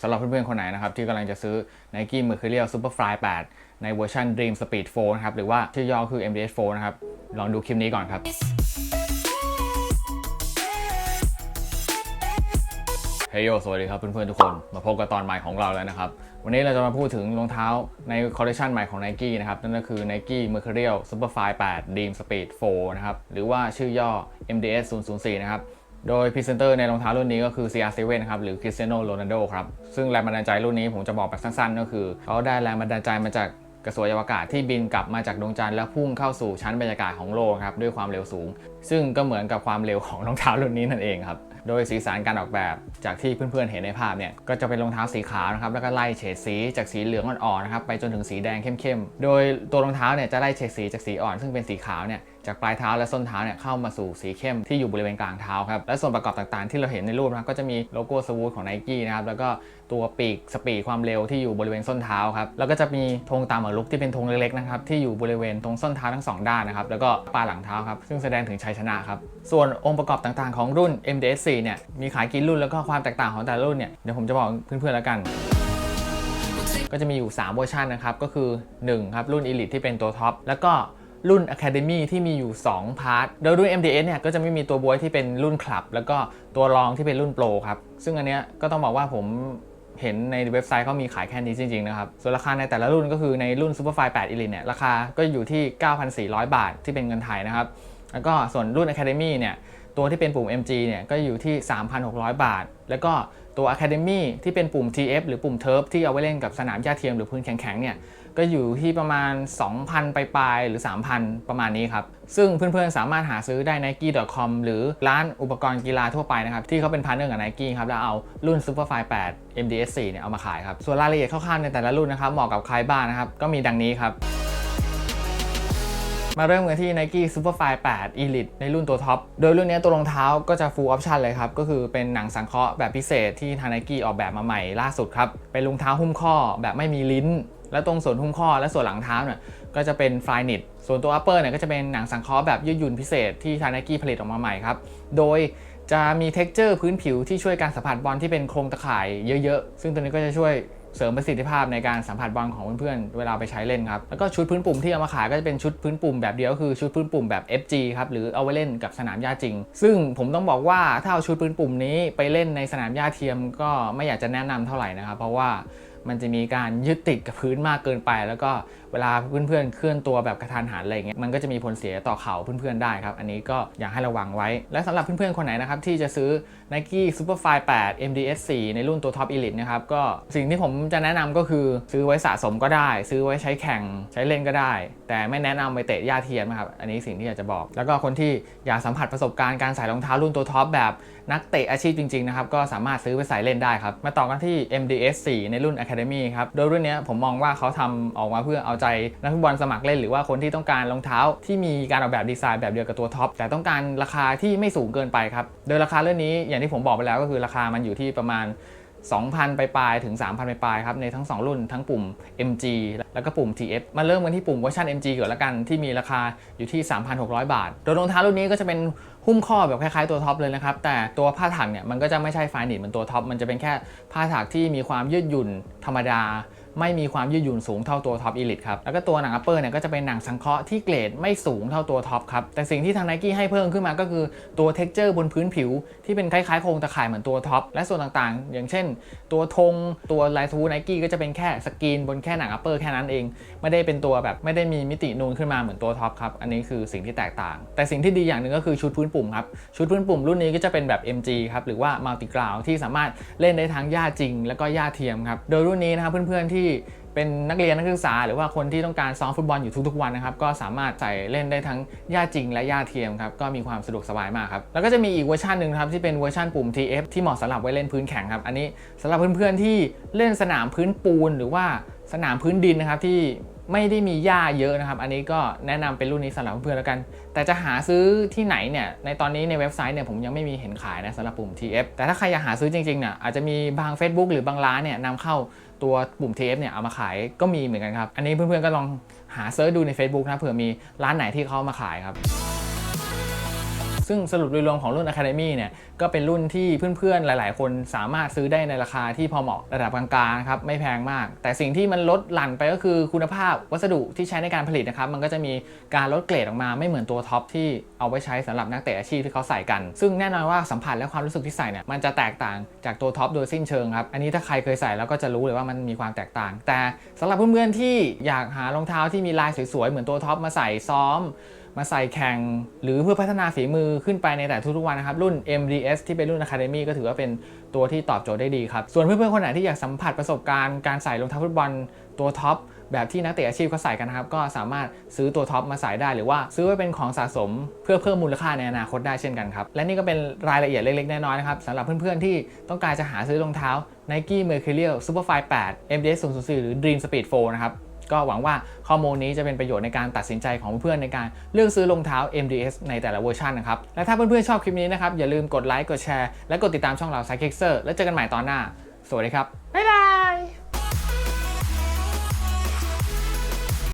สำหรับเพื่อนๆ คนไหนนะครับ ที่กำลังจะซื้อ Nike Mercurial Superfly 8 ในเวอร์ชัน Dream Speed 4 นะครับ หรือว่าชื่อย่อคือ MDS 4 นะครับ ลองดูคลิปนี้ก่อนครับเฮ้ยโยสวัสดีครับเพื่อนๆ ทุกคน มาพบกับตอนใหม่ของเราแล้วนะครับ วันนี้เราจะมาพูดถึงรองเท้าในคอลเลคชันใหม่ของ Nike นะครับ นั่นก็คือ Nike Mercurial Superfly 8 Dream Speed 4 นะครับ หรือว่าชื่อย่อ MDS 004 นะครับ โดยพรีเซนเตอร์ในรองเท้ารุ่นนี้ก็คือ CR7 ครับหรือ Cristiano Ronaldo ครับ ซึ่งแรงบันดาลใจรุ่นนี้ผมจะบอกแบบสั้นๆ ก็คือ เขาได้แรงบันดาลใจมาจากกระสวยอวกาศที่บินกลับมาจากดวงจันทร์แล้วพุ่งเข้าสู่ชั้นบรรยากาศของโลกครับด้วยความเร็วสูง ซึ่งก็เหมือนกับความเร็วของรองเท้ารุ่นนี้นั่นเองครับโดยสีสันการออกแบบจากที่เพื่อนๆเห็นในภาพเนี่ยก็จะเป็นรองเท้าสีขาวนะครับแล้วก็ไล่เฉดสีจากสีเหลืองอ่อนๆนะครับไปจนถึงสีแดงเข้มๆโดยตัวรองเท้าเนี่ยจะไล่เฉดสีจากสีอ่อน ซึ่งเป็นสีขาวเนี่ย จากปลายเท้าและส้นเท้าเนี่ยเข้ามาสู่สีเข้มที่อยู่บริเวณกลางเท้าครับและส่วนประกอบต่างๆ ที่เราเห็นในรูปนะครับก็จะมีโลโก้สวูทของ n นกี้นะครับแล้วก็ตัวปีกสปีดความเร็วที่อยู่บริเวณส้นเท้าครับแล้วก็จะมีธงตามหมากรุกที่เป็นธงเล็กๆนะครับที่อยู่บริเวณตรงส้นเท้าทั้งสองด้านนะครับแล้วก็ปลายหลังเท้าครับซึ่งแสดงถึงชัยชนะครับส่วนองค์ประกอบต่างๆของรุ่น MDS4 เนี่ยมีขายกี่รุ่นแล้วก็ความแตกต่างของแต่ละรุ่นเนี่ยเดี๋ยวผมจะบอกเพื่อนๆแล้วกันก็จะมีอยู่ 3 เวอร์ชันนะครับ ก็คือ 1 ครับ รุ่น Elite ที่เป็นตัวท็อป แล้วก็ รุ่น Academy ที่มีอยู่ 2 พาร์ท โดยรุ่น MDS เนี่ยก็จะไม่มีตัวบวยที่เป็นรุ่นคลับ แล้วก็ตัวรองที่เป็นรุ่นโปรครับ ซึ่งอันเนี้ยก็ต้องบอกว่าผมเห็นในเว็บไซต์เขามีขายแค่นี้จริง ๆ นะครับ ส่วนราคาในแต่ละรุ่นก็คือในรุ่น Superfly 8 Elite เนี่ยราคาก็อยู่ที่ 9,400 บาทที่เป็นเงินไทยนะครับ แล้วก็ส่วนรุ่น Academy เนี่ยตัวที่เป็นปุ่ม MG เนี่ยก็อยู่ที่ 3,600 บาท แล้วก็ตัว Academy ที่เป็นปุ่ม TF หรือปุ่ม Turf ที่เอาไว้เล่นกับสนามหญ้าเทียมหรือพื้นแข็งๆเนี่ย ก็อยู่ที่ประมาณ 2,000ปลายๆหรือ 3,000 ประมาณนี้ครับ ซึ่งเพื่อนๆ สามารถหาซื้อได้ nike.com หรือร้านอุปกรณ์กีฬาทั่วไปนะครับ ที่เขาเป็นพาร์เนอร์กับ Nike ครับ แล้วเอารุ่น Superfly 8 MDS4 เนี่ยเอามาขายครับ ส่วนรายละเอียดคร่าวๆในแต่ละรุ่นนะครับเหมาะกับใครบ้างนะครับก็มีดังนี้ครับ มาเริ่มกันที่ Nike Superfly 8 Elite ในรุ่นตัวท็อป โดยรุ่นนี้ตัวรองเท้าก็จะ full option เลยครับ ก็คือเป็นหนังสังเคราะห์แบบพิเศษที่ทาง Nike ออกแบบมาใหม่ล่าสุดครับ เป็นรองเท้าหุ้มข้อแบบไม่มีลิ้น และตรงส่วนหุ้มข้อและส่วนหลังเท้าเนี่ยก็จะเป็น Fly Knit ส่วนตัว upper เนี่ยก็จะเป็นหนังสังเคราะห์แบบยืดหยุ่นพิเศษที่ทาง Nike ผลิตออกมาใหม่ครับ โดยจะมี texture พื้นผิวที่ช่วยการสัมผัสบอลที่เป็นโครงตะข่ายเยอะๆ ซึ่งตัวนี้ก็จะช่วย เสริมประสิทธิภาพในการสัมผัสบอลของเพื่อนๆ เวลาไปใช้เล่นครับ แล้วก็ชุดพื้นปุ่มที่เอามาขายก็จะเป็นชุดพื้นปุ่มแบบเดียวคือชุดพื้นปุ่มแบบ FG ครับหรือเอาไว้เล่นกับสนามหญ้าจริง ซึ่งผมต้องบอกว่าถ้าเอาชุดพื้นปุ่มนี้ไปเล่นในสนามหญ้าเทียมก็ไม่อยากจะแนะนำเท่าไหร่นะครับเพราะว่า มันจะมีการยึดติดกับพื้นมากเกินไป แล้วก็เวลาเพื่อนๆเคลื่อนตัวแบบกระทันหันอะไรเงี้ยมันก็จะมีผลเสียต่อเข่าเพื่อนๆได้ครับ อันนี้ก็อยากให้ระวังไว้ และสำหรับเพื่อนๆคนไหนนะครับที่จะซื้อ Nike Superfly 8 MDS 4ในรุ่นตัว Top Elite นะครับก็สิ่งที่ผมจะแนะนำก็คือซื้อไว้สะสมก็ได้ ซื้อไว้ใช้แข่งใช้เล่นก็ได้ แต่ไม่แนะนำไปเตะหญ้าเทียมนครับอันนี้สิ่งที่อยากจะบอก แล้วก็คนที่อยากสัมผัสประสบการณ์การใส่รองเท้ารุ่นตัวท็อปแบบนักเตะอาชีพจริงๆนะครับก็สามารถซื้อไปใส่เล่นได้ครับมาต่อกันที่ MDS 4ในรุ่น Academy ครับ โดยรุ่นนี้ผมมองว่าเขาทำออกมาเพื่อเอาใจนักฟุตบอลสมัครเล่นหรือว่าคนที่ต้องการรองเท้า ที่มีการออกแบบดีไซน์แบบเดียวกับตัวท็อปแต่ต้องการราคาที่ไม่สูงเกินไปครับ โดยราคาเรื่องนี้อย่างที่ผมบอกไปแล้วก็คือราคามันอยู่ที่ประมาณ 2,000 ไปปลายถึง 3,000 ไปปลายครับ ในทั้ง 2 รุ่นทั้งปุ่ม MG แล้วก็ปุ่ม TF มาเริ่มกันที่ปุ่มเวอร์ชัน MG ก่อนละกันที่มีราคาอยู่ที่ 3,600 บาท โดยรองเท้ารุ่นนี้ก็จะเป็นหุ้มข้อแบบคล้ายๆตัวท็อปเลยนะครับ แต่ตัวผ้าถักเนี่ยมันก็จะไม่ใช่ไฟนิดเหมือนตัวท็อปมันจะเป็นแค่ผ้าถักที่มีความยืดหยุ่นธรรมดา ไม่มีความยืดหยุ่นสูงเท่าตัวท็อปอีลิทครับแล้วก็ตัวหนังอัปเปอร์เนี่ยก็จะเป็นหนังสังเคราะห์ที่เกรดไม่สูงเท่าตัวท็อปครับแต่สิ่งที่ทางไนกี้ให้เพิ่มขึ้นมาก็คือตัวเท็กเจอร์บนพื้นผิว ที่เป็นคล้ายๆโครงตะข่ายเหมือนตัวท็อปและส่วนต่างๆ อย่างเช่น ตัวธงตัวลายสวูไนกี้ก็จะเป็นแค่สกรีนบนแค่หนังอัปเปอร์แค่นั้นเอง ไม่ได้เป็นตัวแบบไม่ได้มีมิตินูนขึ้นมาเหมือนตัวท็อปครับอันนี้คือสิ่งที่แตกต่าง แต่สิ่งที่ดีอย่างหนึ่งก็คือชุดพื้นปุ่มครับชุดพื้นปุ่มรุ่นนี้ก็จะเป็นแบบ MG ครับหรือว่า Multi Ground ที่สามารถเล่นได้ทั้งหญ้าจริง แล้วก็หญ้าเทียมครับโดยรุ่นนี้นะครับเพื่อนๆที่เป็นนักเรียนนักศึกษา หรือว่าคนที่ต้องการซ้อมฟุตบอลอยู่ทุกๆวันนะครับก็สามารถใส่เล่นได้ทั้งหญ้าจริงและหญ้าเทียมครับก็มีความสะดวกสบายมากครับแล้วก็จะมีอีกเวอร์ชันหนึ่งครับที่เป็นเวอร์ชันปุ่ม TF ที่เหมาะสำหรับไว้เล่นพื้นแข็งครับอันนี้สำหรับเพื่อนๆที่เล่นสนามพื้นปูน หรือว่าสนามพื้นดินนะครับที่ ไม่ได้มีหญ้าเยอะนะครับ อันนี้ก็แนะนำเป็นรุ่นนี้สำหรับเพื่อนๆแล้วกัน แต่จะหาซื้อที่ไหนเนี่ยในตอนนี้ในเว็บไซต์เนี่ยผมยังไม่มีเห็นขายนะสำหรับปุ่ม TF แต่ถ้าใครอยากหาซื้อจริงๆเนี่ยอาจจะมีบาง Facebook หรือบางร้านเนี่ยนำเข้าตัวปุ่ม TF เนี่ยเอามาขายก็มีเหมือนกันครับ อันนี้เพื่อนๆก็ลองหาเซิร์ชดูใน Facebook นะเผื่อมีร้านไหนที่เขามาขายครับ ซึ่งสรุปโดยรวมของรุ่น Academy เนี่ยก็เป็นรุ่นที่เพื่อนๆ หลายๆ คนสามารถซื้อได้ในราคาที่พอเหมาะระดับกลางๆครับไม่แพงมาก แต่สิ่งที่มันลดหลั่นไปก็คือคุณภาพวัสดุที่ใช้ในการผลิตนะครับมันก็จะมีการลดเกรดออกมาไม่เหมือนตัวท็อปที่เอาไว้ใช้สำหรับนักเตะอาชีพที่เขาใส่กัน ซึ่งแน่นอนว่าสัมผัสและความรู้สึกที่ใส่เนี่ยมันจะแตกต่างจากตัวท็อปโดยสิ้นเชิงครับอันนี้ถ้าใครเคยใส่แล้วก็จะรู้เลยว่ามันมีความแตกต่าง แต่สำหรับเพื่อนๆที่อยากหารองเท้าที่มีลายสวยๆเหมือนตัวท็อปมาใส่ซ้อม มาใส่แข่ง หรือเพื่อพัฒนาฝีมือขึ้นไปในแต่ทุกๆวันนะครับ รุ่น MDS ที่เป็นรุ่น Academy ก็ถือว่าเป็นตัวที่ตอบโจทย์ได้ดีครับ ส่วนเพื่อนๆคนไหนที่อยากสัมผัสประสบการณ์การใส่รองเท้าฟุตบอลตัวท็อปแบบที่นักเตะอาชีพเขาใส่กันนะครับ ก็สามารถซื้อตัวท็อปมาใส่ได้หรือว่าซื้อไว้เป็นของสะสม เพื่อเพิ่มมูลค่าในอนาคตได้เช่นกันครับ และนี่ก็เป็นรายละเอียดเล็กๆ น้อยๆนะครับสำหรับเพื่อนๆที่ต้องการจะหาซื้อรองเท้า Nike Mercurial Superfly 8 MDS 004หรือ Dream Speed 4นะครับ ก็หวังว่าข้อมูลนี้จะเป็นประโยชน์ในการตัดสินใจของเพื่อนๆในการเลือกซื้อรองเท้า MDS ในแต่ละเวอร์ชันนะครับ และถ้าเพื่อนๆชอบคลิปนี้นะครับ อย่าลืมกดไลค์ กดแชร์ และกดติดตามช่องเรา s i k e x e r แล้วเจอกันใหม่ตอนหน้า สวัสดีครับ บ๊ายบาย